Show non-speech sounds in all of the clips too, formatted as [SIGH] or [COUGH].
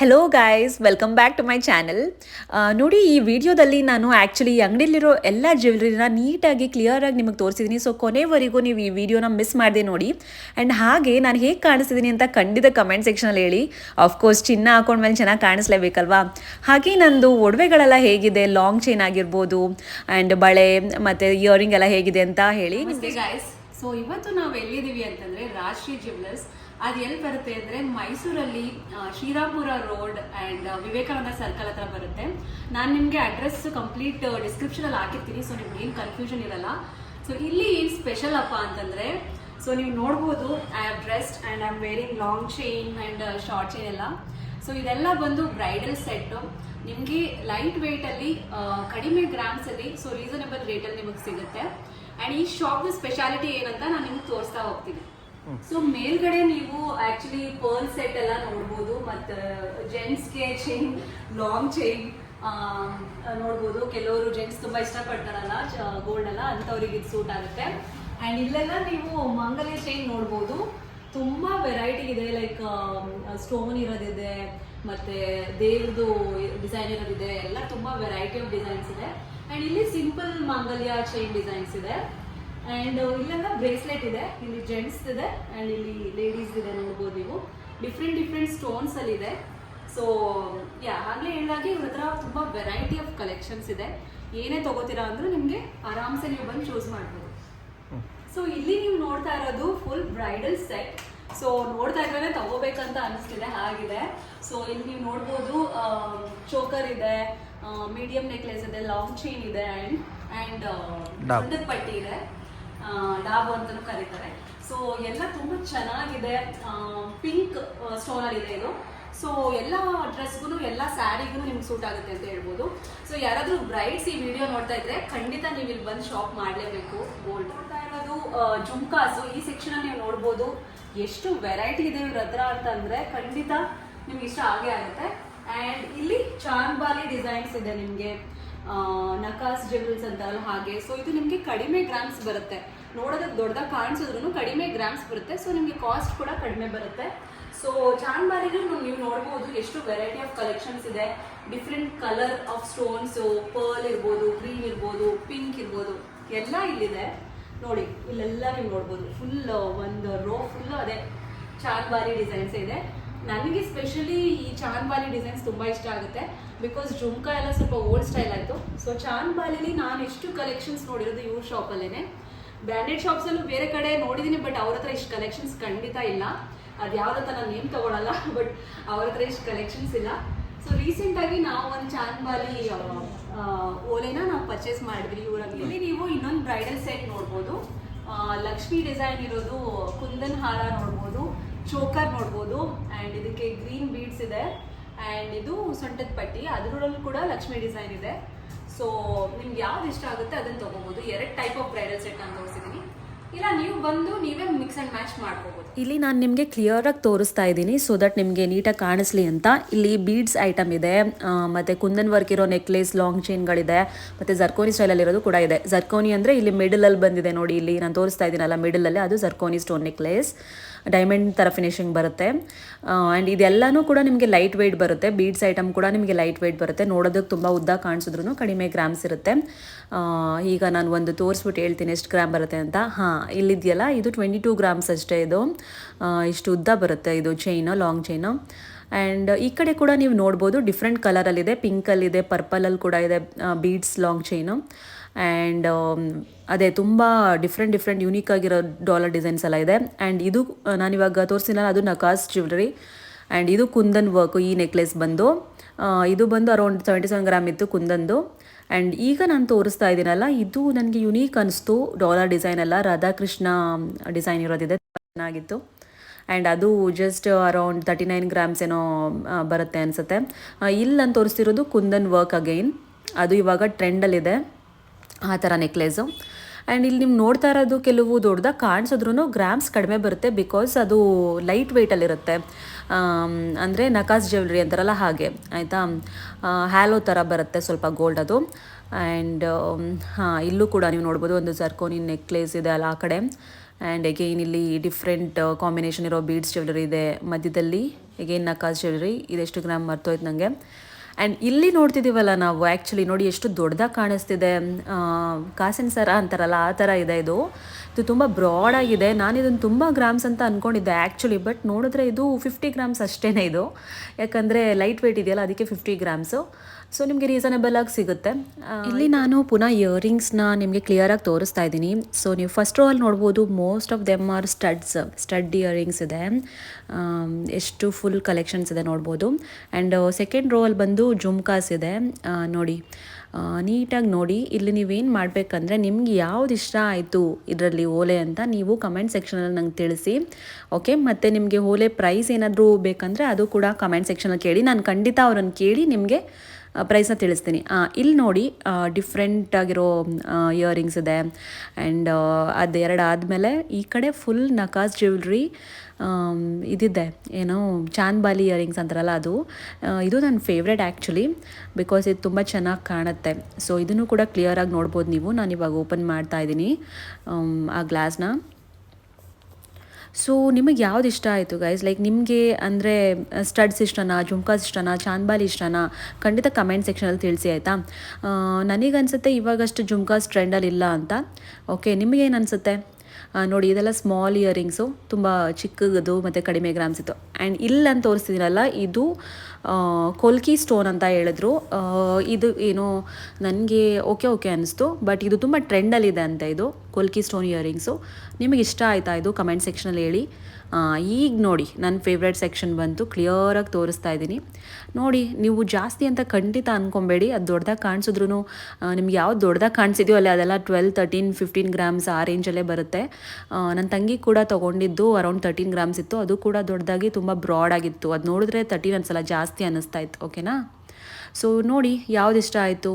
Hello guys welcome back to my channel ನೋಡಿ, ಈ ವಿಡಿಯೋದಲ್ಲಿ ನಾನು ಆ್ಯಕ್ಚುಲಿ ಅಂಗಡಿಲಿರೋ ಎಲ್ಲ ಜ್ಯುವೆಲ್ರಿನ ನೀಟಾಗಿ ಕ್ಲಿಯರಾಗಿ ನಿಮಗೆ ತೋರಿಸಿದ್ದೀನಿ ಸೊ ಕೊನೆವರೆಗೂ ನೀವು ಈ ವಿಡಿಯೋನ ಮಿಸ್ ಮಾಡಿದೆ ನೋಡಿ. ಆ್ಯಂಡ್ ಹಾಗೆ ನಾನು ಹೇಗೆ ಕಾಣಿಸ್ತಿದ್ದೀನಿ ಅಂತ ಖಂಡಿತ ಕಮೆಂಟ್ ಸೆಕ್ಷನಲ್ಲಿ ಹೇಳಿ. ಆಫ್ಕೋರ್ಸ್ ಚಿನ್ನ ಹಾಕೊಂಡ್ಮೇಲೆ ಚೆನ್ನಾಗಿ ಕಾಣಿಸ್ಲೇಬೇಕಲ್ವಾ? ಹಾಗೆ ನಂದು ಒಡವೆಗಳೆಲ್ಲ ಹೇಗಿದೆ? ಲಾಂಗ್ ಚೈನ್ ಆಗಿರ್ಬೋದು ಆ್ಯಂಡ್ ಬಳೆ, ಮತ್ತು ಇಯರಿಂಗ್ ಎಲ್ಲ ಹೇಗಿದೆ ಅಂತ ಹೇಳಿ ಸೊ ಇವತ್ತು ನಾವು ಎಲ್ಲಿದ್ದೀವಿ ಅಂತಂದರೆ ರಾಶಿ ಜ್ಯುವೆಲರ್ಸ್ ಅದು ಎಲ್ಲಿ ಬರುತ್ತೆ ಅಂದ್ರೆ ಮೈಸೂರಲ್ಲಿ Srirampura road and Vivekananda circle ಹತ್ರ ಬರುತ್ತೆ. ನಾನು ನಿಮಗೆ ಅಡ್ರೆಸ್ ಕಂಪ್ಲೀಟ್ ಡಿಸ್ಕ್ರಿಪ್ಷನ್ ಅಲ್ಲಿ ಹಾಕಿರ್ತೀನಿ ಸೊ ನಿಮ್ಗೆ ಏನು ಕನ್ಫ್ಯೂಷನ್ ಇರಲ್ಲ. ಸೊ ಇಲ್ಲಿ ಏನು ಸ್ಪೆಷಲ್ ಅಪ್ಪ ಅಂತಂದ್ರೆ ಸೊ ನೀವು ನೋಡ್ಬೋದು I have dressed and I am wearing long chain and short chain ಎಲ್ಲ. ಸೊ ಇದೆಲ್ಲ ಬಂದು ಬ್ರೈಡಲ್ ಸೆಟ್ ನಿಮಗೆ ಲೈಟ್ ವೆಯ್ಟ್ ಅಲ್ಲಿ ಕಡಿಮೆ ಗ್ರಾಮ್ಸಲ್ಲಿ ಸೊ ರೀಸನಬಲ್ ರೇಟ್ ಅಲ್ಲಿ ನಿಮಗೆ ಸಿಗುತ್ತೆ. ಅಂಡ್ ಈ ಶಾಪ್ನ ಸ್ಪೆಷಾಲಿಟಿ ಏನಂತ ನಾನು ನಿಮ್ಗೆ ತೋರಿಸ್ತಾ ಹೋಗ್ತೀನಿ. ಸೊ ಮೇಲ್ಗಡೆ ನೀವು ಆಕ್ಚುಲಿ ಪರ್ಲ್ ಸೆಟ್ ಎಲ್ಲ ನೋಡ್ಬೋದು, ಮತ್ತೆ ಜೆಂಟ್ಸ್ಗೆ ಚೈನ್ ಲಾಂಗ್ ಚೈನ್ ನೋಡ್ಬೋದು. ಕೆಲವರು ಜೆಂಟ್ಸ್ ತುಂಬಾ ಇಷ್ಟಪಡ್ತಾರಲ್ಲ ಗೋಲ್ಡ್ ಎಲ್ಲ, ಅಂಥವ್ರಿಗೆ ಇದು ಸೂಟ್ ಆಗುತ್ತೆ. ಅಂಡ್ ಇಲ್ಲೆಲ್ಲ ನೀವು ಮಂಗಲ್ಯ ಚೈನ್ ನೋಡ್ಬೋದು. ತುಂಬಾ ವೆರೈಟಿ ಇದೆ ಲೈಕ್ ಸ್ಟೋನ್ ಇರೋದಿದೆ, ಮತ್ತೆ ದೇವ್ರದು ಡಿಸೈನ್ ಇರೋದಿದೆ, ಎಲ್ಲ ತುಂಬಾ ವೆರೈಟಿ ಆಫ್ ಡಿಸೈನ್ಸ್ ಇದೆ. ಅಂಡ್ ಇಲ್ಲಿ ಸಿಂಪಲ್ ಮಾಂಗಲ್ಯ ಚೈನ್ ಡಿಸೈನ್ಸ್ ಇದೆ. ಅಂಡ್ ಇಲ್ಲೆಲ್ಲ ಬ್ರೇಸ್ಲೆಟ್ ಇದೆ. ಇಲ್ಲಿ ಜೆಂಟ್ಸ್ ಇದೆ ಅಂಡ್ ಇಲ್ಲಿ ಲೇಡೀಸ್ ಇದೆ ನೋಡ್ಬೋದು ನೀವು. ಡಿಫ್ರೆಂಟ್ ಡಿಫ್ರೆಂಟ್ ಸ್ಟೋನ್ಸ್ ಅಲ್ಲಿ ಇದೆ. ಸೊ ಯಾ ಆಗ್ಲೇ ಹೇಳಿದಾಗೆ ಇವ್ರ ಹತ್ರ ತುಂಬಾ ವೆರೈಟಿ ಆಫ್ ಕಲೆಕ್ಷನ್ಸ್ ಇದೆ. ಏನೇ ತಗೋತೀರಾ ಅಂದ್ರೂ ನಿಮ್ಗೆ ಆರಾಮ್ಸೆ ನೀವು ಬಂದು ಚೂಸ್ ಮಾಡ್ಬೋದು. ಸೊ ಇಲ್ಲಿ ನೀವು ನೋಡ್ತಾ ಇರೋದು ಫುಲ್ ಬ್ರೈಡಲ್ ಸೆಟ್ ಸೊ ನೋಡ್ತಾ ಇದ್ರೆ ತಗೋಬೇಕಂತ ಅನಿಸ್ತಿದೆ ಹಾಗಿದೆ. ಸೊ ಇಲ್ಲಿ ನೀವು ನೋಡ್ಬೋದು ಚೋಕರ್ ಇದೆ ಮೀಡಿಯಂ ನೆಕ್ಲೆಸ್ ಇದೆ ಲಾಂಗ್ ಚೈನ್ ಇದೆ ಅಂಡ್ ಅಂಡ್ ಪಟ್ಟಿ ಇದೆ. ಡಾಬು ಅಂತಲೂ ಕರೀತಾರೆ. ಸೊ ಎಲ್ಲ ತುಂಬಾ ಚೆನ್ನಾಗಿದೆ. ಪಿಂಕ್ ಸ್ಟೋನ್ ಅಲ್ಲಿ ಇದೆ ಇದು. ಸೊ ಎಲ್ಲ ಡ್ರೆಸ್ಗೂ ಎಲ್ಲ ಸ್ಯಾರಿಗೂ ನಿಮ್ಗೆ ಸೂಟ್ ಆಗುತ್ತೆ ಅಂತ ಹೇಳ್ಬೋದು. ಸೊ ಯಾರಾದರೂ ಬ್ರೈಡ್ಸ್ ಈ ವಿಡಿಯೋ ನೋಡ್ತಾ ಇದ್ರೆ ಖಂಡಿತ ನೀವು ಇಲ್ಲಿ ಬಂದು ಶಾಪ್ ಮಾಡಲೇಬೇಕು. ಗೋಲ್ಡ್ ನೋಡ್ತಾ ಇರೋದು ಜುಮ್ಕಾಸು. ಈ ಸೆಕ್ಷನ್ ನೀವು ನೋಡ್ಬೋದು. ಎಷ್ಟು ವೆರೈಟಿ ಇದೆ ಇವ್ರ ಹತ್ರ ಅಂತಂದರೆ ಖಂಡಿತ ನಿಮ್ಗೆ ಇಷ್ಟ ಆಗೇ ಆಗುತ್ತೆ. ಆ್ಯಂಡ್ ಇಲ್ಲಿ ಚಾನ್ಬಾಲಿ ಡಿಸೈನ್ಸ್ ಇದೆ ನಿಮಗೆ. ನಕಾಸ್ ಜೆಬಲ್ಸ್ ಅಂತಾರಲ್ಲ ಹಾಗೆ. ಸೊ ಇದು ನಿಮಗೆ ಕಡಿಮೆ ಗ್ರಾಮ್ಸ್ ಬರುತ್ತೆ. ನೋಡೋದಕ್ಕೆ ದೊಡ್ಡದಾಗಿ ಕಾಣಿಸಿದ್ರು ಕಡಿಮೆ ಗ್ರಾಮ್ಸ್ ಬರುತ್ತೆ. ಸೊ ನಿಮಗೆ ಕಾಸ್ಟ್ ಕೂಡ ಕಡಿಮೆ ಬರುತ್ತೆ. ಸೊ ಚಾನ್ಬಾರಿಗೂ ನೀವು ನೋಡ್ಬೋದು ಎಷ್ಟು ವೆರೈಟಿ ಆಫ್ ಕಲೆಕ್ಷನ್ಸ್ ಇದೆ. Different colour of stones pearl ಇರ್ಬೋದು ಗ್ರೀನ್ ಇರ್ಬೋದು ಪಿಂಕ್ ಇರ್ಬೋದು. ಎಲ್ಲ ಇಲ್ಲಿದೆ. ನೋಡಿ, ಇಲ್ಲೆಲ್ಲ ನೀವು ನೋಡ್ಬೋದು. ಫುಲ್ ಒಂದು ರೋ ಫುಲ್ ಅದೇ. ಚಾನ್ಬಾರಿ ಡಿಸೈನ್ಸ್ ಇದೆ. ನನಗೆ ಸ್ಪೆಷಲಿ ಈ ಚಾನ್ಬಾಲಿ ಡಿಸೈನ್ಸ್ ತುಂಬ ಇಷ್ಟ ಆಗುತ್ತೆ. ಬಿಕಾಸ್ ಜುಮ್ಕಾ ಎಲ್ಲ ಸ್ವಲ್ಪ ಓಲ್ಡ್ ಸ್ಟೈಲ್ ಆಯಿತು. ಸೊ ಚಾನ್ಬಾಲಿಲಿ ನಾನು ಎಷ್ಟು ಕಲೆಕ್ಷನ್ಸ್ ನೋಡಿರೋದು ಇವ್ರ ಶಾಪಲ್ಲೇ ಬ್ರ್ಯಾಂಡೆಡ್ ಶಾಪ್ಸಲ್ಲೂ ಬೇರೆ ಕಡೆ ನೋಡಿದ್ದೀನಿ ಬಟ್ ಅವ್ರ ಹತ್ರ ಇಷ್ಟು ಕಲೆಕ್ಷನ್ಸ್ ಖಂಡಿತ ಇಲ್ಲ. ಅದು ಯಾವ್ದ ನಾನು ನೇಮ್ ತಗೊಳಲ್ಲ [LAUGHS] ಬಟ್ ಅವ್ರ ಹತ್ರ ಇಷ್ಟು ಕಲೆಕ್ಷನ್ಸ್ ಇಲ್ಲ. ಸೊ ರೀಸೆಂಟಾಗಿ ನಾವು ಒಂದು ಚಾನ್ಬಾಲಿ ಓಲೆನ ನಾವು ಪರ್ಚೇಸ್ ಮಾಡಿದ್ವಿ ಊರಲ್ಲಿ ಇಲ್ಲಿ ನೀವು ಇನ್ನೊಂದು ಬ್ರೈಡಲ್ ಸೆಟ್ ನೋಡ್ಬೋದು. ಲಕ್ಷ್ಮಿ ಡಿಸೈನ್ ಇರೋದು ಕುಂದನ್ ಹಾರ ನೋಡ್ಬೋದು. ಚೋಕರ್ ನೋಡ್ಬೋದು. ಆ್ಯಂಡ್ ಇದಕ್ಕೆ ಗ್ರೀನ್ ಬೀಡ್ಸ್ ಇದೆ. ಆ್ಯಂಡ್ ಇದು ಸೊಂಟದ ಪಟ್ಟಿ. ಅದರಲ್ಲೂ ಕೂಡ ಲಕ್ಷ್ಮಿ ಡಿಸೈನ್ ಇದೆ. ಸೊ ನಿಮ್ಗೆ ಯಾವ್ದು ಇಷ್ಟ ಆಗುತ್ತೆ ಅದನ್ನ ತಗೋಬಹುದು ಎರಡು ಟೈಪ್ ಆಫ್ ಬ್ರೈಡಲ್ ಸೆಟ್ ನಾನು ತೋರಿಸಿದೀನಿ. ಇಲ್ಲ, ನೀವು ಬಂದು ನೀವೇ ಮಿಕ್ಸ್ ಅಂಡ್ ಮ್ಯಾಚ್ ಮಾಡ್ಕೋಬಹುದು ಇಲ್ಲಿ ನಾನು ನಿಮಗೆ ಕ್ಲಿಯರಾಗಿ ತೋರಿಸ್ತಾ ಇದ್ದೀನಿ ಸೊ ದಟ್ ನಿಮಗೆ ನೀಟಾಗಿ ಕಾಣಿಸ್ಲಿ ಅಂತ. ಇಲ್ಲಿ ಬೀಡ್ಸ್ ಐಟಮ್ ಇದೆ. ಮತ್ತೆ ಕುಂದನ್ ವರ್ಕ್ ಇರೋ ನೆಕ್ಲೆಸ್ ಲಾಂಗ್ ಚೈನ್ಗಳಿದೆ ಮತ್ತು ಜರ್ಕೋನಿ ಸ್ಟೈಲಲ್ಲಿ ಇರೋದು ಕೂಡ ಇದೆ. ಜರ್ಕೋನಿ ಅಂದರೆ ಇಲ್ಲಿ ಮಿಡಲಲ್ಲಿ ಬಂದಿದೆ ನೋಡಿ, ಇಲ್ಲಿ ನಾನು ತೋರಿಸ್ತಾ ಇದ್ದೀನಲ್ಲ ಮಿಡಲಲ್ಲಿ ಅದು ಜರ್ಕೋನಿ ಸ್ಟೋನ್ ನೆಕ್ಲೆಸ್ ಡೈಮಂಡ್ ಥರ ಫಿನಿಶಿಂಗ್ ಬರುತ್ತೆ. ಆ್ಯಂಡ್ ಇದೆಲ್ಲನೂ ಕೂಡ ನಿಮಗೆ ಲೈಟ್ ವೆಯ್ಟ್ ಬರುತ್ತೆ. ಬೀಡ್ಸ್ ಐಟಮ್ ಕೂಡ ನಿಮಗೆ ಲೈಟ್ ವೆಯ್ಟ್ ಬರುತ್ತೆ. ನೋಡೋದಕ್ಕೆ ತುಂಬ ಉದ್ದ ಕಾಣಿಸಿದ್ರು ಕಡಿಮೆ ಗ್ರಾಮ್ಸ್ ಇರುತ್ತೆ. ಈಗ ನಾನು ಒಂದು ತೋರಿಸ್ಬಿಟ್ಟು ಹೇಳ್ತೀನಿ ಎಷ್ಟು ಗ್ರಾಮ್ ಬರುತ್ತೆ ಅಂತ. ಹಾಂ, ಇಲ್ಲಿದೆಯಲ್ಲ, ಇದು ಟ್ವೆಂಟಿ ಟೂ ಗ್ರಾಮ್ಸ್ ಅಷ್ಟೇ ಇದು. ಇಷ್ಟು ಉದ್ದ ಬರುತ್ತೆ ಇದು ಚೈನು ಲಾಂಗ್ ಚೈನು ಆ್ಯಂಡ್ ಈ ಕಡೆ ಕೂಡ ನೀವು ನೋಡ್ಬೋದು ಡಿಫ್ರೆಂಟ್ ಕಲರಲ್ಲಿದೆ ಪಿಂಕಲ್ಲಿದೆ ಪರ್ಪಲಲ್ಲಿ ಕೂಡ ಇದೆ ಬೀಡ್ಸ್ ಲಾಂಗ್ ಚೈನು ಆ್ಯಂಡ್ ಅದೇ ತುಂಬ ಡಿಫ್ರೆಂಟ್ ಡಿಫ್ರೆಂಟ್ ಯುನೀಕ್ ಆಗಿರೋ ಡಾಲರ್ ಡಿಸೈನ್ಸ್ ಎಲ್ಲ ಇದೆ. ಆ್ಯಂಡ್ ಇದು ನಾನು ನಾನಿವಾಗ ತೋರಿಸಿಲ್ಲ ಅದು ನಕಾಸ್ ಜ್ಯುವೆಲ್ರಿ ಆ್ಯಂಡ್ ಇದು ಕುಂದನ್ ವರ್ಕು ಈ ನೆಕ್ಲೆಸ್ ಬಂದು. ಇದು ಬಂದು ಅರೌಂಡ್ ಸೆವೆಂಟಿ ಸೆವೆನ್ ಗ್ರಾಮ್ ಇತ್ತು ಕುಂದಂದು ಆ್ಯಂಡ್ ಈಗ ನಾನು ತೋರಿಸ್ತಾ ಇದ್ದೀನಲ್ಲ, ಇದು ನನಗೆ ಯುನೀಕ್ ಅನಿಸ್ತು ಡಾಲರ್ ಡಿಸೈನ್ ಎಲ್ಲ. ರಾಧಾಕೃಷ್ಣ ಡಿಸೈನ್ ಇರೋದಿದೆ, ಚೆನ್ನಾಗಿತ್ತು. ಆ್ಯಂಡ್ ಅದು just around thirty nine grams ಏನೋ ಬರುತ್ತೆ ಅನಿಸುತ್ತೆ. ಇಲ್ಲಿ ನಾನು ತೋರಿಸ್ತಿರೋದು ಕುಂದನ್ ವರ್ಕ್ ಅಗೈನ್ ಅದು ಇವಾಗ ಟ್ರೆಂಡಲ್ಲಿದೆ ಆ ಥರ ನೆಕ್ಲೇಸು ಆ್ಯಂಡ್ ಇಲ್ಲಿ ನೀವು ನೋಡ್ತಾ ಇರೋದು ಕೆಲವು ದೊಡ್ಡದಾಗಿ ಕಾಣಿಸಿದ್ರು ಗ್ರಾಮ್ಸ್ ಕಡಿಮೆ ಬರುತ್ತೆ ಬಿಕಾಸ್ ಅದು ಲೈಟ್ ವೆಯ್ಟಲ್ಲಿರುತ್ತೆ ಅಂದರೆ ನಕಾಸ್ ಜ್ಯುವೆಲ್ರಿ ಅಂತಾರಲ್ಲ ಹಾಗೆ, ಆಯಿತಾ? ಹ್ಯಾಲೋ ಥರ ಬರುತ್ತೆ ಸ್ವಲ್ಪ ಗೋಲ್ಡ್ ಅದು. ಆ್ಯಂಡ್ ಹಾಂ, ಇಲ್ಲೂ ಕೂಡ ನೀವು ನೋಡ್ಬೋದು ಒಂದು ಸರ್ಕೋನಿ ನೆಕ್ಲೇಸ್ ಇದೆ ಅಲ್ಲ ಆ ಕಡೆ. ಆ್ಯಂಡ್ ಎಗೇನ್ ಇಲ್ಲಿ ಡಿಫ್ರೆಂಟ್ ಕಾಂಬಿನೇಷನ್ ಇರೋ ಬೀಡ್ಸ್ ಜ್ಯುವೆಲ್ರಿ ಇದೆ ಮಧ್ಯದಲ್ಲಿ. ಎಗೇನ್ ನಕಾಸ್ ಜ್ಯುವೆಲ್ರಿ ಇದೆಷ್ಟು ಗ್ರಾಮ್ ಮರ್ತೋಯ್ತು ನನಗೆ ಆ್ಯಂಡ್ ಇಲ್ಲಿ ನೋಡ್ತಿದ್ದೀವಲ್ಲ ನಾವು ಆ್ಯಕ್ಚುಲಿ ನೋಡಿ ಎಷ್ಟು ದೊಡ್ಡದಾಗಿ ಕಾಣಿಸ್ತಿದೆ. ಕಾಸಿನ ಸರ ಅಂತಾರಲ್ಲ, ಆ ಥರ ಇದೆ ಇದು. ಇದು ತುಂಬ ಬ್ರಾಡಾಗಿದೆ ನಾನು ಇದನ್ನು ತುಂಬ ಗ್ರಾಮ್ಸ್ ಅಂತ ಅಂದ್ಕೊಂಡಿದ್ದೆ ಆ್ಯಕ್ಚುಲಿ ಬಟ್ ನೋಡಿದ್ರೆ ಇದು ಫಿಫ್ಟಿ ಗ್ರಾಮ್ಸ್ ಅಷ್ಟೇ ಇದು. ಯಾಕಂದರೆ ಲೈಟ್ ವೆಯ್ಟ್ ಇದೆಯಲ್ಲ, ಅದಕ್ಕೆ ಫಿಫ್ಟಿ ಗ್ರಾಮ್ಸು ಸೊ ನಿಮಗೆ ರೀಸನೇಬಲ್ ಆಗಿ ಸಿಗುತ್ತೆ. ಇಲ್ಲಿ ನಾನು ಪುನಃ ಇಯರಿಂಗ್ಸ್ನ ನಿಮಗೆ ಕ್ಲಿಯರಾಗಿ ತೋರಿಸ್ತಾ ಇದ್ದೀನಿ. ಸೊ ನೀವು ಫಸ್ಟ್ ರೋ ಅಲ್ಲಿ ನೋಡ್ಬೋದು most of them are studs stud earrings ಇದೆ. ಎಷ್ಟು ಫುಲ್ ಕಲೆಕ್ಷನ್ಸ್ ಇದೆ ನೋಡ್ಬೋದು. ಆ್ಯಂಡ್ ಸೆಕೆಂಡ್ ರೋ ಅಲ್ಲಿ ಬಂದು ಜುಮ್ಕಾಸ್ ಇದೆ. ನೋಡಿ. ನೀಟಾಗಿ ನೋಡಿ ಇಲ್ಲಿ ನೀವೇನು ಮಾಡಬೇಕಂದ್ರೆ ನಿಮ್ಗೆ ಯಾವ್ದು ಇಷ್ಟ ಆಯಿತು ಇದರಲ್ಲಿ ಓಲೆ ಅಂತ ನೀವು ಕಮೆಂಟ್ ಸೆಕ್ಷನಲ್ಲಿ ನಂಗೆ ತಿಳಿಸಿ. ಓಕೆ ಮತ್ತು ನಿಮಗೆ ಓಲೆ ಪ್ರೈಸ್ ಏನಾದರೂ ಬೇಕಂದರೆ ಅದು ಕೂಡ ಕಮೆಂಟ್ ಸೆಕ್ಷನಲ್ಲಿ ಕೇಳಿ. ನಾನು ಖಂಡಿತ ಅವ್ರನ್ನ ಕೇಳಿ ನಿಮಗೆ ಪ್ರೈಸ್ನ ತಿಳಿಸ್ತೀನಿ. ಇಲ್ಲಿ ನೋಡಿ ಡಿಫ್ರೆಂಟ್ ಆಗಿರೋ ಇಯರಿಂಗ್ಸ್ ಇದೆ. ಆ್ಯಂಡ್ ಅದೆರಡು ಆದಮೇಲೆ ಈ ಕಡೆ ಫುಲ್ ನಕಾಸ್ ಜ್ಯುವೆಲ್ರಿ ಇದಿದೆ. ಏನೋ ಚಾಂದ್ಬಾಲಿ ಇಯರಿಂಗ್ಸ್ ಅಂತಾರಲ್ಲ ಅದು. ಇದು ನನ್ನ ಫೇವ್ರೆಟ್ ಆ್ಯಕ್ಚುಲಿ ಬಿಕಾಸ್ ಇದು ತುಂಬ ಚೆನ್ನಾಗಿ ಕಾಣುತ್ತೆ. ಸೊ ಇದನ್ನು ಕೂಡ ಕ್ಲಿಯರಾಗಿ ನೋಡ್ಬೋದು ನೀವು. ನಾನು ಇವಾಗ ಓಪನ್ ಮಾಡ್ತಾ ಇದ್ದೀನಿ ಆ ಗ್ಲಾಸ್ನ ಸೊ ನಿಮಗೆ ಯಾವ್ದು ಇಷ್ಟ ಆಯಿತು ಗೈಸ್ ಲೈಕ್ ನಿಮಗೆ ಅಂದರೆ ಸ್ಟಡ್ಸ್ ಇಷ್ಟನಾ, ಜುಮ್ಕಾಸ್ ಇಷ್ಟನಾ, ಚಾಂದ್ಬಾಲಿ ಇಷ್ಟನಾ? ಖಂಡಿತ ಕಮೆಂಟ್ ಸೆಕ್ಷನಲ್ಲಿ ತಿಳಿಸಿ, ಆಯಿತಾ? ನನಗನ್ಸುತ್ತೆ ಇವಾಗಷ್ಟು ಜುಮ್ಕಾಸ್ ಟ್ರೆಂಡಲ್ಲಿ ಇಲ್ಲ ಅಂತ. ಓಕೆ ನಿಮಗೇನು ಅನಿಸುತ್ತೆ? ನೋಡಿ, ಇದೆಲ್ಲ ಸ್ಮಾಲ್ ಇಯರಿಂಗ್ಸು ತುಂಬ ಚಿಕ್ಕದು ಮತ್ತು ಕಡಿಮೆ ಗ್ರಾಮ್ಸ್ ಇತ್ತು. ಆ್ಯಂಡ್ ಇಲ್ಲಂತ ತೋರಿಸ್ತಿದ್ದೀನಲ್ಲ, ಇದು ಕೊಲ್ಕಿ ಸ್ಟೋನ್ ಅಂತ ಹೇಳಿದ್ರು. ಇದು ಏನು, ನನಗೆ ಓಕೆ ಓಕೆ ಅನ್ನಿಸ್ತು ಬಟ್ ಇದು ತುಂಬ ಟ್ರೆಂಡಲ್ಲಿದೆ ಅಂತ ಇದು, ಕೊಲ್ಕಿ ಸ್ಟೋನ್ ಇಯರಿಂಗ್ಸು ನಿಮಗೆ ಇಷ್ಟ ಆಯಿತಾ ಇದು? ಕಮೆಂಟ್ ಸೆಕ್ಷನಲ್ಲಿ ಹೇಳಿ. ಈಗ ನೋಡಿ ನನ್ನ ಫೇವ್ರೆಟ್ ಸೆಕ್ಷನ್ ಬಂತು ಕ್ಲಿಯರಾಗಿ ತೋರಿಸ್ತಾ ಇದ್ದೀನಿ ನೋಡಿ, ನೀವು ಜಾಸ್ತಿ ಅಂತ ಖಂಡಿತ ಅಂದ್ಕೊಬೇಡಿ ಅದು ದೊಡ್ಡದಾಗಿ ಕಾಣಿಸಿದ್ರು ನಿಮ್ಗೆ ಯಾವ್ದು ದೊಡ್ಡದಾಗಿ ಕಾಣಿಸಿದೆಯೋ ಅಲ್ಲಿ, ಅದೆಲ್ಲ ಟ್ವೆಲ್ ತರ್ಟೀನ್ ಫಿಫ್ಟೀನ್ ಗ್ರಾಮ್ಸ್ ಆ ರೇಂಜಲ್ಲೇ ಬರುತ್ತೆ. ನನ್ನ ತಂಗಿ ಕೂಡ ತೊಗೊಂಡಿದ್ದು ಅರೌಂಡ್ ತರ್ಟೀನ್ ಗ್ರಾಮ್ಸ್ ಇತ್ತು, ಅದು ಕೂಡ ದೊಡ್ಡದಾಗಿ ತುಂಬ ಬ್ರಾಡ್ ಆಗಿತ್ತು. ಅದು ನೋಡಿದ್ರೆ ತರ್ಟೀನ್ ಅನ್ಸಲ್ಲ, ಜಾಸ್ತಿ ಅನ್ನಿಸ್ತಾ ಇತ್ತು ಓಕೆನಾ ಸೊ ನೋಡಿ ಯಾವ್ದು ಇಷ್ಟ ಆಯಿತು?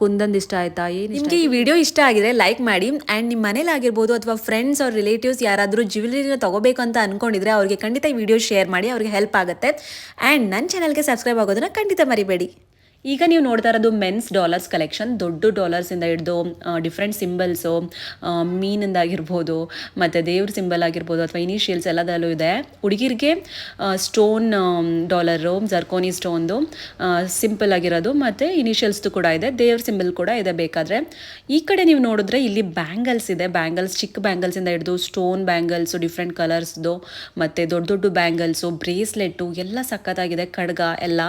ಕುಂದಂದು ಇಷ್ಟ ಆಯ್ತಾ? ಏನು ನಿಮಗೆ ಈ ವಿಡಿಯೋ ಇಷ್ಟ ಆಗಿದೆ ಲೈಕ್ ಮಾಡಿ ಆ್ಯಂಡ್ ನಿಮ್ಮ ಮನೇಲಿ ಆಗಿರ್ಬೋದು ಅಥವಾ ಫ್ರೆಂಡ್ಸ್ ಅವ್ರ ರಿಲೇಟಿವ್ಸ್ ಯಾರಾದರೂ ಜ್ಯುವೆಲರಿನ ತಗೋಬೇಕು ಅಂತ ಅನ್ಕೊಂಡಿದ್ರೆ ಅವ್ರಿಗೆ ಖಂಡಿತ ಈ ವಿಡಿಯೋ ಶೇರ್ ಮಾಡಿ ಅವ್ರಿಗೆ ಹೆಲ್ಪ್ ಆಗುತ್ತೆ. ಆ್ಯಂಡ್ ನನ್ನ ಚಾನಲ್ಗೆ ಸಬ್ಸ್ಕ್ರೈಬ್ ಆಗೋದನ್ನ ಖಂಡಿತ ಮರಿಬೇಡಿ. ಈಗ ನೀವು ನೋಡ್ತಾ ಇರೋದು ಮೆನ್ಸ್ ಡಾಲರ್ಸ್ ಕಲೆಕ್ಷನ್ ದೊಡ್ಡ ಡಾಲರ್ಸಿಂದ ಹಿಡಿದು ಡಿಫ್ರೆಂಟ್ ಸಿಂಬಲ್ಸು ಮೀನಿಂದಾಗಿರ್ಬೋದು, ಮತ್ತು ದೇವ್ರ ಸಿಂಬಲ್ ಆಗಿರ್ಬೋದು, ಅಥವಾ ಇನಿಷಿಯಲ್ಸ್ ಎಲ್ಲದಲ್ಲೂ ಇದೆ. ಹುಡುಗಿರಿಗೆ ಸ್ಟೋನ್ ಡಾಲರು ಜರ್ಕೋನಿ ಸ್ಟೋನ್ದು ಸಿಂಪಲ್ ಆಗಿರೋದು, ಮತ್ತು ಇನಿಷಿಯಲ್ಸ್ದು ಕೂಡ ಇದೆ. ದೇವ್ರ ಸಿಂಬಲ್ ಕೂಡ ಇದೆ ಬೇಕಾದರೆ. ಈ ಕಡೆ ನೀವು ನೋಡಿದ್ರೆ ಇಲ್ಲಿ ಬ್ಯಾಂಗಲ್ಸ್ ಇದೆ. ಬ್ಯಾಂಗಲ್ಸ್ ಚಿಕ್ಕ ಬ್ಯಾಂಗಲ್ಸಿಂದ ಹಿಡಿದು ಸ್ಟೋನ್ ಬ್ಯಾಂಗಲ್ಸು ಡಿಫ್ರೆಂಟ್ ಕಲರ್ಸ್ದು ಮತ್ತು ದೊಡ್ಡ ದೊಡ್ಡ ಬ್ಯಾಂಗಲ್ಸು ಬ್ರೇಸ್ಲೆಟ್ಟು ಎಲ್ಲ ಸಖತ್ತಾಗಿದೆ, ಖಡ್ಗ, ಎಲ್ಲ.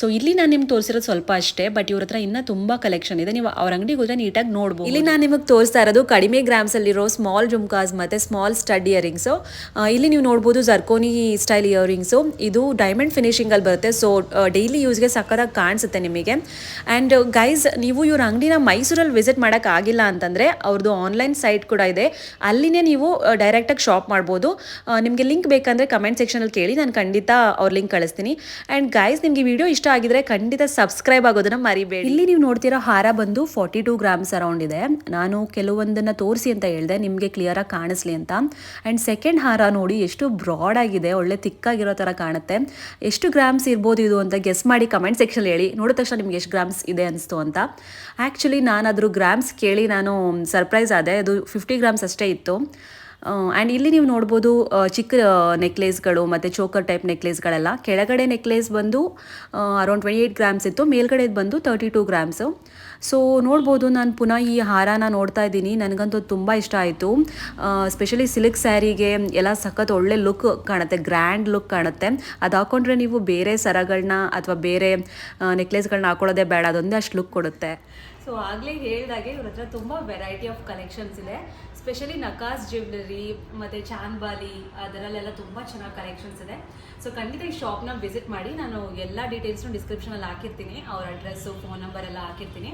ಸೊ ಇಲ್ಲಿ ನಾನು ನಿಮ್ಗೆ ತೋರಿಸಿರೋದು ಸ್ವಲ್ಪ ಅಷ್ಟೇ ಬಟ್ ಇವ್ರ ಹತ್ರ ಇನ್ನೂ ತುಂಬ ಕಲೆಕ್ಷನ್ ಇದೆ. ನೀವು ಅವ್ರ ಅಂಗಡಿಗೆ ಹೋದ್ರೆ ನೀಟಾಗಿ ನೋಡ್ಬೋದು. ಇಲ್ಲಿ ನಾನು ನಿಮಗೆ ತೋರಿಸ್ತಾ ಇರೋದು ಕಡಿಮೆ ಗ್ರಾಮ್ಸಲ್ಲಿರೋ ಸ್ಮಾಲ್ ಜುಮ್ಕಾಸ್ ಮತ್ತೆ ಸ್ಮಾಲ್ ಸ್ಟಡ್ ಇಯರಿಂಗ್ಸು ಇಲ್ಲಿ ನೀವು ನೋಡ್ಬೋದು ಜರ್ಕೋನಿ ಸ್ಟೈಲ್ ಇಯರಿಂಗ್ಸು ಇದು ಡೈಮಂಡ್ ಫಿನಿಶಿಂಗಲ್ಲಿ ಬರುತ್ತೆ. ಸೊ ಡೈಲಿ ಯೂಸ್ಗೆ ಸಕ್ಕತ್ತಾಗಿ ಕಾಣಿಸುತ್ತೆ ನಿಮಗೆ. ಆ್ಯಂಡ್ ಗೈಸ್ ನೀವು ಇವ್ರ ಅಂಗಡಿನ ಮೈಸೂರಲ್ಲಿ ವಿಸಿಟ್ ಮಾಡೋಕ್ಕಾಗಿಲ್ಲ ಅಂತಂದರೆ ಅವ್ರದ್ದು ಆನ್ಲೈನ್ ಸೈಟ್ ಕೂಡ ಇದೆ. ಅಲ್ಲಿನೇ ನೀವು ಡೈರೆಕ್ಟಾಗಿ ಶಾಪ್ ಮಾಡ್ಬೋದು. ನಿಮಗೆ ಲಿಂಕ್ ಬೇಕಂದರೆ ಕಮೆಂಟ್ ಸೆಕ್ಷನಲ್ಲಿ ಕೇಳಿ, ನಾನು ಖಂಡಿತ ಅವ್ರ ಲಿಂಕ್ ಕಳಿಸ್ತೀನಿ. ಆ್ಯಂಡ್ ಗೈಸ್ ನಿಮಗೆ ವಿಡಿಯೋ ಇಷ್ಟ ಆಗಿದ್ರೆ ಖಂಡಿತ ಸಬ್ಸ್ಕ್ರೈಬ್ ಆಗೋದನ್ನ ಮರಿಬೇಡಿ. ಇಲ್ಲಿ ನೀವು ನೋಡ್ತಿರೋ ಹಾರ ಬಂದು ಫಾರ್ಟಿ ಟೂ ಗ್ರಾಮ್ಸ್ ಅರೌಂಡ್ ಇದೆ. ನಾನು ಕೆಲವೊಂದನ್ನು ತೋರಿಸಿ ಅಂತ ಹೇಳಿದೆ, ನಿಮಗೆ ಕ್ಲಿಯರಾಗಿ ಕಾಣಿಸ್ಲಿ ಅಂತ. ಆ್ಯಂಡ್ ಸೆಕೆಂಡ್ ಹಾರ ನೋಡಿ ಎಷ್ಟು ಬ್ರಾಡ್ ಆಗಿದೆ, ಒಳ್ಳೆ ತಿಕ್ಕಾಗಿರೋ ಥರ ಕಾಣುತ್ತೆ. ಎಷ್ಟು ಗ್ರಾಮ್ಸ್ ಇರ್ಬೋದು ಇದು ಅಂತ ಗೆಸ್ ಮಾಡಿ ಕಮೆಂಟ್ ಸೆಕ್ಷನ್ ಹೇಳಿ. ನೋಡಿದ ತಕ್ಷಣ ನಿಮ್ಗೆ ಎಷ್ಟು ಗ್ರಾಮ್ಸ್ ಇದೆ ಅನಿಸ್ತು ಅಂತ. ಆ್ಯಕ್ಚುಲಿ ನಾನು ಅದ್ರ ಗ್ರಾಮ್ಸ್ ಕೇಳಿ ನಾನು ಸರ್ಪ್ರೈಸ್ ಆದೆ. ಅದು ಫಿಫ್ಟಿ ಗ್ರಾಮ್ಸ್ ಅಷ್ಟೇ ಇತ್ತು. ಆ್ಯಂಡ್ ಇಲ್ಲಿ ನೀವು ನೋಡ್ಬೋದು ಚಿಕ್ಕ ನೆಕ್ಲೇಸ್ಗಳು ಮತ್ತು ಚೋಕರ್ ಟೈಪ್ ನೆಕ್ಲೇಸ್ಗಳೆಲ್ಲ ಕೆಳಗಡೆ ನೆಕ್ಲೇಸ್ ಬಂದು ಅರೌಂಡ್ ಟ್ವೆಂಟಿ ಏಯ್ಟ್ ಗ್ರಾಮ್ಸ್ ಇತ್ತು ಮೇಲ್ಗಡೆ ಬಂದು ತರ್ಟಿ ಟೂ ಗ್ರಾಮ್ಸು ಸೊ ನೋಡ್ಬೋದು, ನಾನು ಪುನಃ ಈ ಹಾರನ ನೋಡ್ತಾ ಇದ್ದೀನಿ. ನನಗಂತೂ ತುಂಬ ಇಷ್ಟ ಆಯಿತು. ಸ್ಪೆಷಲಿ ಸಿಲ್ಕ್ ಸ್ಯಾರಿಗೆ ಎಲ್ಲ ಸಖತ್ ಒಳ್ಳೆ ಲುಕ್ ಕಾಣುತ್ತೆ ಗ್ರ್ಯಾಂಡ್ ಲುಕ್ ಕಾಣುತ್ತೆ. ಅದು ಹಾಕೊಂಡ್ರೆ ನೀವು ಬೇರೆ ಸರಗಳನ್ನ ಅಥವಾ ಬೇರೆ ನೆಕ್ಲೇಸ್ಗಳನ್ನ ಹಾಕೊಳ್ಳೋದೇ ಬೇಡ, ಅದೊಂದೇ ಅಷ್ಟು ಲುಕ್ ಕೊಡುತ್ತೆ. ಸೊ ಆಗಲೇ ಹೇಳಿದಾಗೆ ಇವ್ರ ಹತ್ರ ತುಂಬ ವೆರೈಟಿ ಆಫ್ ಕಲೆಕ್ಷನ್ಸ್ ಇದೆ. ಸ್ಪೆಷಲಿ ನಕಾಸ್ ಜ್ಯುವೆಲ್ಲರಿ ಮತ್ತು ಚಾಂದ್ಬಾಲಿ ಅದರಲ್ಲೆಲ್ಲ ತುಂಬ ಚೆನ್ನಾಗಿ ಕಲೆಕ್ಷನ್ಸ್ ಇದೆ. ಸೊ ಖಂಡಿತ ಈ ಶಾಪ್ನ ವಿಸಿಟ್ ಮಾಡಿ ನಾನು ಎಲ್ಲ ಡೀಟೇಲ್ಸ್ನು ಡಿಸ್ಕ್ರಿಪ್ಷನಲ್ಲಿ ಹಾಕಿರ್ತೀನಿ. ಅವ್ರ ಅಡ್ರೆಸ್ಸು ಫೋನ್ ನಂಬರ್ ಎಲ್ಲ ಹಾಕಿರ್ತೀನಿ.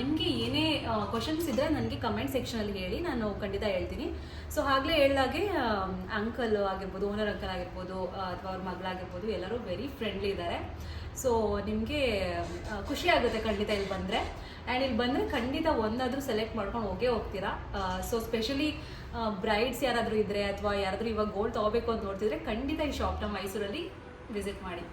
ನಿಮಗೆ ಏನೇ ಕ್ವಶನ್ಸ್ ಇದ್ದರೆ ನನಗೆ ಕಮೆಂಟ್ ಸೆಕ್ಷನಲ್ಲಿ ಹೇಳಿ, ನಾನು ಖಂಡಿತ ಹೇಳ್ತೀನಿ. ಸೊ ಆಗಲೇ ಹೇಳ್ದಾಗೆ ಅಂಕಲ್ ಆಗಿರ್ಬೋದು ಓನರ್ ಅಂಕಲ್ ಆಗಿರ್ಬೋದು ಅಥವಾ ಅವ್ರ ಮಗಳಾಗಿರ್ಬೋದು, ಎಲ್ಲರೂ ವೆರಿ ಫ್ರೆಂಡ್ಲಿ ಇದ್ದಾರೆ ಸೊ ನಿಮಗೆ ಖುಷಿ ಆಗುತ್ತೆ ಖಂಡಿತ ಇಲ್ಲಿ ಬಂದರೆ. ಆ್ಯಂಡ್ ಇಲ್ಲಿ ಬಂದರೆ ಖಂಡಿತ ಒಂದಾದರೂ ಸೆಲೆಕ್ಟ್ ಮಾಡ್ಕೊಂಡು ಹೋಗೇ ಹೋಗ್ತೀರಾ. ಸೊ ಸ್ಪೆಷಲಿ ಬ್ರೈಡ್ಸ್ ಯಾರಾದರೂ ಇದ್ದರೆ ಅಥವಾ ಯಾರಾದರೂ ಇವಾಗ ಗೋಲ್ಡ್ ತೊಗೋಬೇಕು ಅಂತ ನೋಡ್ತಿದ್ರೆ ಖಂಡಿತ ಈ ಶಾಪ್ನ ಮೈಸೂರಲ್ಲಿ ವಿಸಿಟ್ ಮಾಡಿ.